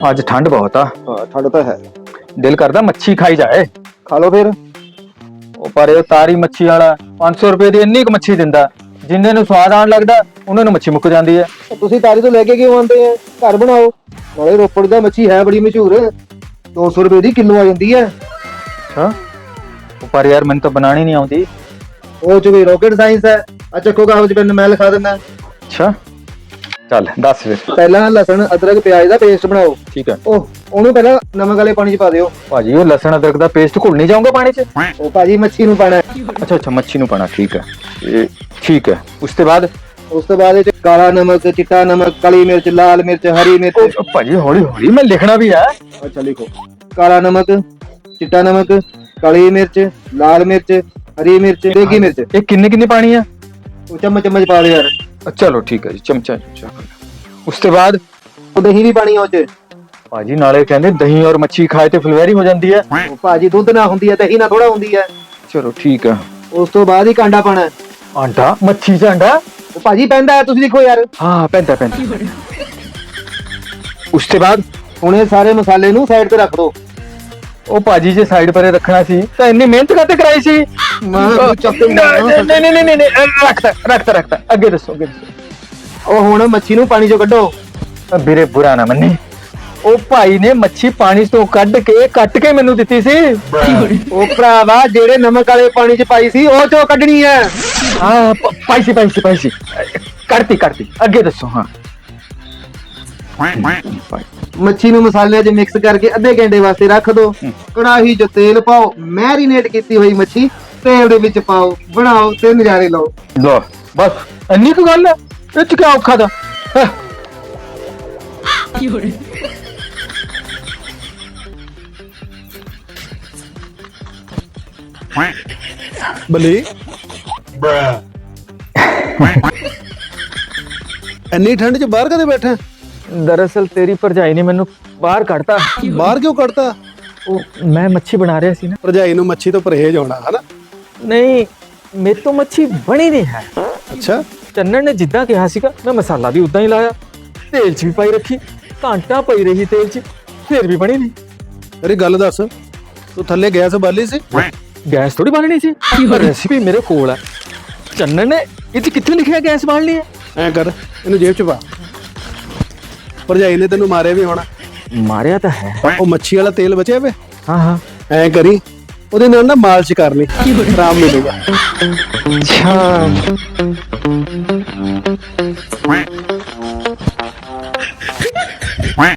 ਅੱਜ ਠੰਡ ਬਹੁਤ ਆ। ਹਾਂ ਠੰਡ ਤਾਂ ਹੈ। ਦਿਲ ਕਰਦਾ ਮੱਛੀ ਖਾਈ ਜਾਏ। ਖਾ ਲਓ ਫਿਰ। ਉਹ ਪਰ ਇਹ ਤਾਰੀ ਮੱਛੀ ਵਾਲਾ 500 ਰੁਪਏ ਦੀ ਇੰਨੀ ਕੁ ਮੱਛੀ ਦਿੰਦਾ। ਜਿੰਨੇ ਨੂੰ ਸਵਾਦ ਆਣ ਲੱਗਦਾ ਉਹਨਾਂ ਨੂੰ ਮੱਛੀ ਮੁੱਕ ਜਾਂਦੀ ਹੈ। ਤਾਂ ਤੁਸੀਂ ਤਾਰੀ ਤੋਂ ਲੈ ਕੇ ਕਿਉਂ ਆਉਂਦੇ ਆ ਘਰ ਬਣਾਓ। ਨਾਲੇ ਰੋਪੜ ਦਾ ਮੱਛੀ ਹੈ ਬੜੀ ਮਸ਼ਹੂਰ। 200 ਰੁਪਏ ਦੀ ਕਿਲੋ ਆ ਜਾਂਦੀ ਹੈ। ਅੱਛਾ ਉਹ ਪਰ ਯਾਰ ਮੈਨੂੰ ਤਾਂ ਬਣਾਣੀ ਨਹੀਂ ਆਉਂਦੀ। ਉਹ ਚ ਵੀ ਰਾਕਟ ਸਾਇੰਸ ਹੈ। ਆ ਚੱਕੋ ਕਾਗਜ਼ ਪੈਨ ਮੈਂ ਲਿਖਾ ਦਿੰਦਾ। ਅੱਛਾ। ਚੱਲ ਦੱਸ ਫਿਰ। ਪਹਿਲਾਂ ਲਸਣ ਅਦਰਕ ਪਿਆਜ਼ ਦਾ ਪੇਸਟ ਬਣਾਓ। ਠੀਕ ਹੈ। ਉਹ ਉਹਨੂੰ ਪਹਿਲਾਂ ਨਮਕ ਵਾਲੇ ਪਾਣੀ 'ਚ ਪਾ ਦਿਓ। ਭਾਜੀ ਉਹ ਲਸਣ ਅਦਰਕ ਦਾ ਪੇਸਟ ਘੁਲ ਨਹੀਂ ਜਾਊਗਾ ਪਾਣੀ 'ਚ? ਉਹ ਭਾਜੀ ਮੱਛੀ ਨੂੰ ਪਾਣਾ। ਹੈ। ਅੱਛਾ ਅੱਛਾ ਮੱਛੀ ਨੂੰ ਪਾਣਾ ਠੀਕ ਹੈ। ਇਹ ਠੀਕ ਹੈ। ਉਸ ਤੋਂ ਬਾਅਦ? ਉਸ ਤੋਂ ਬਾਅਦ ਇਹ 'ਚ ਕਾਲਾ ਨਮਕ ਚਿੱਟਾ ਨਮਕ ਕਾਲੀ ਮਿਰਚ ਲਾਲ ਮਿਰਚ ਹਰੀ ਮਿਰਚ। ਉਹ ਭਾਜੀ ਹੌਲੀ ਹੌਲੀ ਮੈਂ ਲਿਖਣਾ ਵੀ ਹੈ। ਅੱਛਾ ਲਿਖੋ। ਕਾਲਾ ਨਮਕ ਚਿੱਟਾ ਨਮਕ ਕਾਲੀ ਮਿਰਚ ਲਾਲ ਮਿਰਚ ਹਰੀ ਮਿਰਚ ਦੇਗੀ ਮਿਰਚ। ਇਹ ਕਿੰਨੇ ਕਿੰਨੇ ਪਾਣੀ ਆ? ਉਹ ਚਮਚ ਚਮਚ ਪਾ ਲਿਓ ਯਾਰ। ਚਲੋ ਠੀਕ ਹੈ ਜੀ ਚਮਚਾ ਚਮਚਾ। ਉਸ ਤੋਂ ਬਾਅਦ ਉਹ ਦਹੀਂ ਵੀ ਪਾਣੀ ਉਹ 'ਚ। ਭਾਜੀ ਨਾਲੇ ਕਹਿੰਦੇ ਦਹੀਂ ਔਰ ਮੱਛੀ ਖਾਏ ਤੇ ਫੁਲਵੈਰੀ ਹੋ ਜਾਂਦੀ ਹੈ। ਉਹ ਭਾਜੀ ਦੁੱਧ ਨਾ ਹੁੰਦੀ ਹੈ ਦਹੀਂ ਨਾ ਥੋੜਾ ਹੁੰਦੀ ਹੈ। ਚਲੋ ਠੀਕ ਹੈ। ਉਸ ਤੋਂ ਬਾਅਦ ਹੀ ਕਾਂਡਾ ਪਾਣਾ। ਆਂਡਾ ਮੱਛੀ ਚ ਆਂਡਾ? ਉਹ ਭਾਜੀ ਪੈਂਦਾ ਹੈ ਤੁਸੀਂ ਦੇਖੋ ਯਾਰ। ਹਾਂ ਪੈਂਦਾ ਪੈਂਦਾ। ਉਸ ਤੋਂ ਬਾਅਦ ਹੁਣ ਇਹ ਸਾਰੇ ਮਸਾਲੇ ਨੂੰ ਸਾਈਡ ਤੇ ਰੱਖ ਦਿਓ ਉਹ ਭਾਜੀ ਜੇ ਸਾਈਡ ਪਰੇ ਰੱਖਣਾ ਸੀ ਤਾਂ ਇੰਨੀ ਮਿਹਨਤ ਕਾਤੇ ਕਰਾਈ ਸੀ? ਮੈਂ ਕਿਹਾ ਚੱਕ ਕੇ ਮਾਰਨਾ। ਨਹੀਂ ਨਹੀਂ ਨਹੀਂ ਨਹੀਂ ਨਹੀਂ, ਰੱਖਤਾ ਰੱਖਤਾ ਰੱਖਤਾ ਅੱਗੇ ਦੱਸੋ ਅੱਗੇ ਦੱਸੋ। ਉਹ ਹੁਣ ਮੱਛੀ ਨੂੰ ਪਾਣੀ ਚੋਂ ਕੱਢੋ। ਵੀਰੇ ਬੁਰਾ ਨਾ ਮੰਨੀ। ਉਹ ਭਾਈ ਨੇ ਮੱਛੀ ਪਾਣੀ ਤੋਂ ਕੱਢ ਕੇ ਕੱਟ ਕੇ ਮੈਨੂੰ ਦਿੱਤੀ ਸੀ। ਉਹ ਭਰਾਵਾ ਜਿਹੜੇ ਨਮਕ ਵਾਲੇ ਪਾਣੀ 'ਚ ਪਾਈ ਸੀ ਉਹ ਚੋਂ ਕੱਢਣੀ ਹੈ। ਹਾਂ ਪ- ਪਾਈ ਸੀ ਪਾਈ ਸੀ ਪਾਈ ਸੀ। ਕਰਤੀ ਕਰਤੀ ਅੱਗੇ ਦੱਸੋ ਹਾਂ। ਮੱਛੀ ਨੂੰ ਮਸਾਲਿਆਂ 'ਚ ਮਿਕਸ ਕਰਕੇ ਅੱਧੇ ਘੰਟੇ ਵਾਸਤੇ ਰੱਖ ਦਿਓ ਕੜਾਹੀ 'ਚ ਤੇਲ ਪਾਓ ਮੈਰੀਨੇਟ ਕੀਤੀ ਹੋਈ ਮੱਛੀ ਤੇਲ ਦੇ ਵਿੱਚ ਪਾਓ ਬਣਾਓ ਤੇ ਨਜ਼ਾਰੇ ਲਓ। ਲੋ ਬਸ। ਇੰਨੀ ਕੁ ਗੱਲ ਹੈ? ਇਹ ਚ ਕਿਆ ਔਖਾ ਦਾ? ਹੈਂ। ਬਲੀ। ਇੰਨੀ ਠੰਡ 'ਚ ਬਾਹਰ ਕਦੇ ਬੈਠਾ? ਦਰਅਸਲ ਤੇਰੀ ਭਰਜਾਈ ਨੇ ਮੈਨੂੰ ਬਾਹਰ ਕੱਢਤਾ। ਬਾਹਰ ਕਿਉਂ ਕੱਢਤਾ? ਉਹ ਮੈਂ ਮੱਛੀ ਬਣਾ ਰਿਹਾ ਸੀ ਨਾ। ਭਰਜਾਈ ਨੂੰ ਮੱਛੀ ਤੋਂ ਪਰਹੇਜ਼ ਹੋਣਾ ਹਨਾ? ਨਹੀਂ ਮੇਰੇ ਤੋਂ ਮੱਛੀ ਬਣੀ ਨਹੀਂ ਹੈ। ਅੱਛਾ। ਚੰਨਣ ਨੇ ਜਿੱਦਾਂ ਕਿਹਾ ਸੀਗਾ ਮੈਂ ਮਸਾਲਾ ਵੀ ਉਦਾਂ ਹੀ ਲਾਇਆ। ਤੇਲ 'ਚ ਵੀ ਪਾਈ ਰੱਖੀ ਘੰਟਾ ਪਈ ਰਹੀ ਤੇਲ 'ਚ ਫਿਰ ਵੀ ਬਣੀ ਨਹੀਂ। ਮੇਰੀ ਗੱਲ ਦੱਸ ਤੂੰ ਥੱਲੇ ਗੈਸ ਬਾਲੀ ਸੀ? ਗੈਸ ਥੋੜੀ ਬਾਲਣੀ ਸੀ ਰੈਸਿਪੀ ਮੇਰੇ ਕੋਲ ਹੈ ਚੰਨਣ ਨੇ ਇਹ ਕਿੱਥੇ ਲਿਖਿਆ ਗੈਸ ਬਾਲਣੀ ਹੈ? ਐ ਕਰ ਇਹਨੂੰ ਜੇਬ 'ਚ ਪਾ। ਭਰਜਾਈ ਨੇ ਤੈਨੂੰ ਮਾਰਿਆ ਵੀ ਹੋਣਾ। ਮਾਰਿਆ ਤਾਂ ਹੈ। ਉਹ ਮੱਛੀ ਵਾਲਾ ਤੇਲ ਬਚਿਆ ਵੇ? ਹਾਂ ਹਾਂ। ਐ ਕਰੀ ਉਹਦੇ ਨਾਲ ਨਾ ਮਾਲਸ਼ ਕਰ ਲਈ। ਆਰਾਮ ਮਿਲੇਗਾ। ਅੱਛਾ।